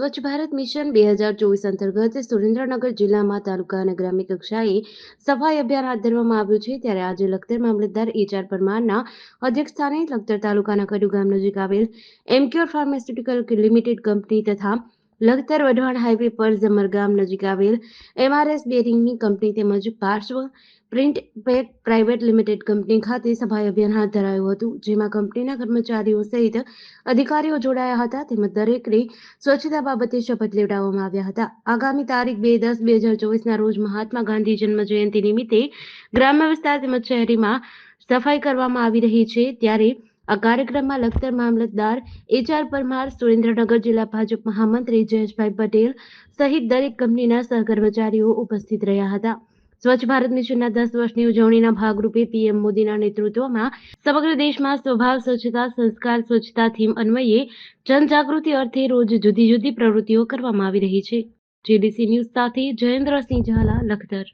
સ્વચ્છ ભારત મિશન બે હજાર ચોવીસ અંતર્ગત સુરેન્દ્રનગર જિલ્લામાં તાલુકા અને ગ્રામ્ય કક્ષાએ સફાઈ અભિયાન હાથ ધરવામાં આવ્યું છે. ત્યારે આજે લખતર મામલતદાર એચઆર પરમારના અધ્યક્ષસ્થાને લખતર તાલુકાના કડુ ગામ નજીક આવેલ એમક્યોર ફાર્માસ્યુટિકલ લિમિટેડ કંપની તથા લખતર વઢવાણ હાઈવે પર જમર ગામ નજીક આવેલ એમઆરએસ બેરિંગની કંપની તેમજ Parshva print pack private limited company ખાતે સફાઈ અભિયાન હાથ ધરાયું હતું, જેમાં કંપનીના કર્મચારીઓ સહિત અધિકારીઓ જોડાયા હતા, તેમજ દરેકને સ્વચ્છતા બાબતે શપથ લેવડાવવામાં આવ્યા હતા. આગામી તારીખ બે દસ બે હજાર ચોવીસના રોજ મહાત્મા ગાંધી જન્મ જયંતિ નિમિત્તે ગ્રામ્ય વિસ્તાર તેમજ શહેરીમાં સફાઈ કરવામાં આવી રહી છે, ત્યારે આ કાર્યક્રમમાં લખતર મામલતદાર એચઆર પરમાર, સુરેન્દ્રનગર જિલ્લા ભાજપ મહામંત્રી જયેશભાઈ પટેલ સહિત દરેક કંપનીના સહકર્મચારીઓ ઉપસ્થિત રહ્યા હતા. સ્વચ્છ ભારત મિશનના દસ વર્ષની ઉજવણીના ભાગરૂપે પીએમ મોદીના નેતૃત્વમાં સમગ્ર દેશમાં સ્વભાવ સ્વચ્છતા, સંસ્કાર સ્વચ્છતા થીમ અન્વયે જનજાગૃતિ અર્થે રોજ જુદી જુદી પ્રવૃત્તિઓ કરવામાં આવી રહી છે. જેડીસી ન્યૂઝ સાથે જયેન્દ્રસિંહ ઝાલા, લખતર